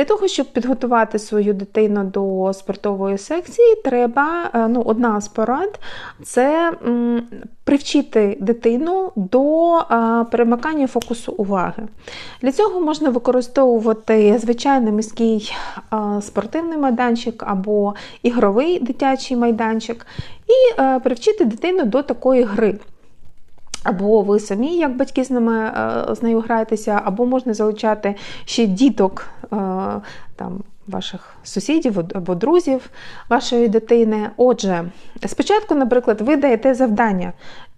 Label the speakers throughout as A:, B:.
A: Для того, щоб підготувати свою дитину до спортової секції, треба ну, одна з порад це привчити дитину до перемикання фокусу уваги. Для цього можна використовувати звичайний міський спортивний майданчик або ігровий дитячий майданчик, і привчити дитину до такої гри. Або ви самі, як батьки з ними е, з нею граєтеся, або можна залучати ще діток е, там, ваших сусідів або друзів вашої дитини. Отже, спочатку, наприклад, ви даєте завдання.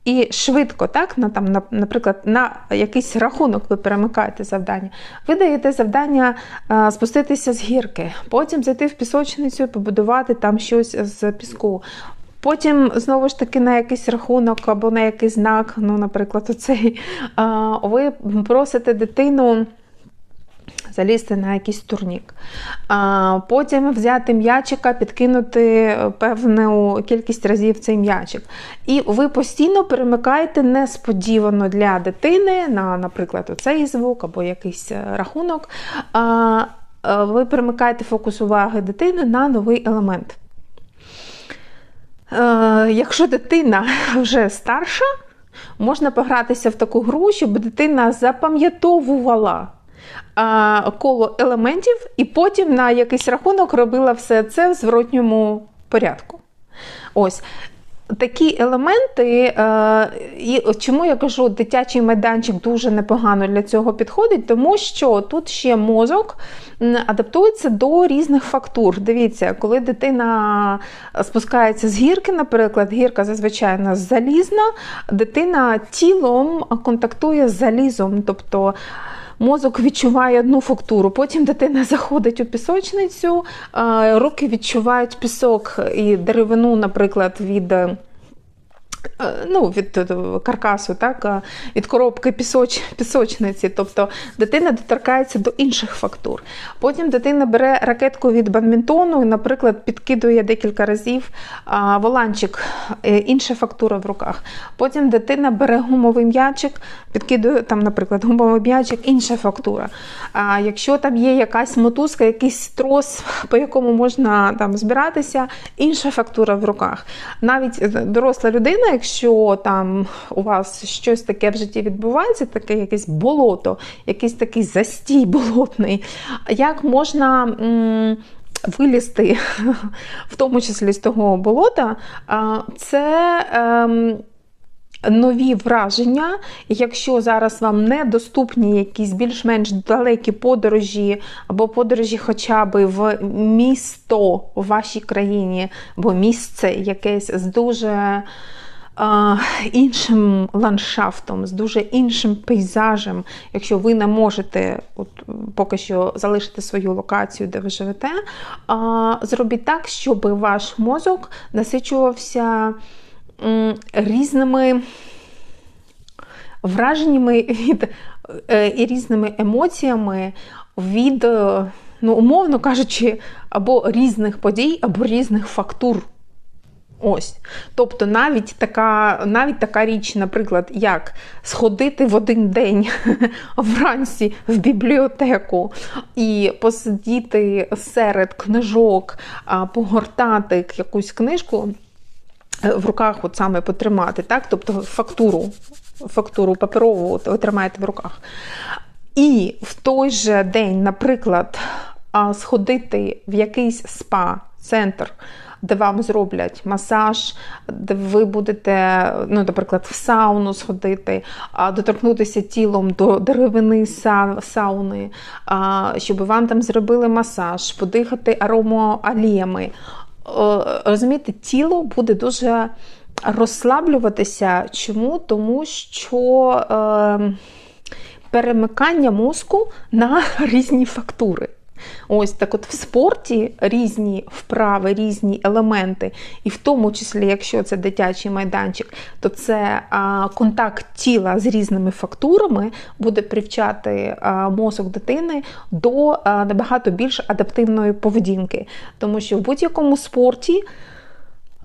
A: І швидко, так, на, там, на, наприклад, на якийсь рахунок ви перемикаєте завдання. Ви даєте завдання е, спуститися з гірки, потім зайти в пісочницю побудувати там щось з піску. Потім, знову ж таки, на якийсь рахунок або на якийсь знак, ну, наприклад, оцей, ви просите дитину. Залізти на якийсь турнік. А, Потім взяти м'ячика, підкинути певну кількість разів цей м'ячик. І ви постійно перемикаєте несподівано для дитини на, наприклад, оцей звук або якийсь рахунок. А, Ви перемикаєте фокус уваги дитини на новий елемент. Е, якщо дитина вже старша, можна погратися в таку гру, щоб дитина запам'ятовувала е, коло елементів і потім на якийсь рахунок робила все це в зворотньому порядку. Ось такі елементи, е, і чому я кажу, дитячий майданчик дуже непогано для цього підходить, тому що тут ще мозок адаптується до різних фактур. Дивіться, коли дитина спускається з гірки, наприклад, гірка зазвичай у нас залізна, дитина тілом контактує з залізом. тобто Мозок відчуває одну фактуру, потім дитина заходить у пісочницю, руки відчувають пісок і деревину, наприклад, від Е, ну, від е, каркасу, так, е, від коробки пісоч, пісочниці. Тобто дитина доторкається до інших фактур. Потім дитина бере ракетку від бадмінтону і, наприклад, підкидує декілька разів воланчик, інша фактура в руках. Потім дитина бере гумовий м'ячик, підкидує, там, наприклад, гумовий м'ячик, інша фактура. А Якщо там є якась мотузка, якийсь трос, по якому можна там збиратися, інша фактура в руках. Навіть доросла людина якщо там у вас щось таке в житті відбувається, таке якесь болото, якийсь такий застій болотний, як можна. М Вилізти, в тому числі з того болота, це ем, нові враження. Якщо зараз вам недоступні якісь більш-менш далекі подорожі, або подорожі хоча б в місто в вашій країні, або місце якесь з дуже іншим ландшафтом, з дуже іншим пейзажем, якщо ви не можете от, поки що залишити свою локацію, де ви живете, зробіть так, щоб ваш мозок насичувався різними враженнями від е, і різними емоціями від, е, ну, умовно кажучи, або різних подій, або різних фактур. Ось. Тобто навіть така навіть така річ, наприклад, як сходити в один день вранці в бібліотеку і посидіти серед книжок, погортати якусь книжку. Е, в руках от саме потримати, так? тобто фактуру фактуру паперову ви тримаєте в руках. І в той же день, наприклад, сходити в якийсь спа-центр, де вам зроблять масаж, де ви будете, ну, наприклад, в сауну сходити, доторкнутися тілом до деревини сауни, щоб вам там зробили масаж, подихати аромоаліями. Розумієте, тіло буде дуже розслаблюватися. Чому? Тому що е, перемикання мозку на різні фактури. Ось так от в спорті різні вправи, різні елементи, і в тому числі, якщо це дитячий майданчик, то це контакт тіла з різними фактурами буде привчати мозок дитини до набагато більш адаптивної поведінки. Тому що в будь-якому спорті.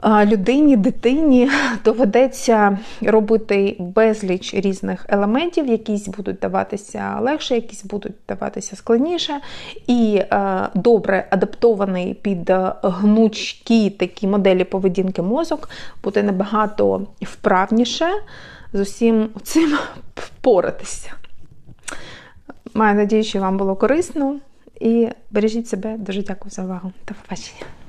A: Людині, дитині доведеться робити безліч різних елементів, якісь будуть даватися легше, якісь будуть даватися складніше. І е, добре адаптований під гнучкі такі моделі поведінки мозок буде набагато вправніше з усім цим впоратися. Маю надію, що вам було корисно і бережіть себе. Дуже дякую за увагу. До побачення.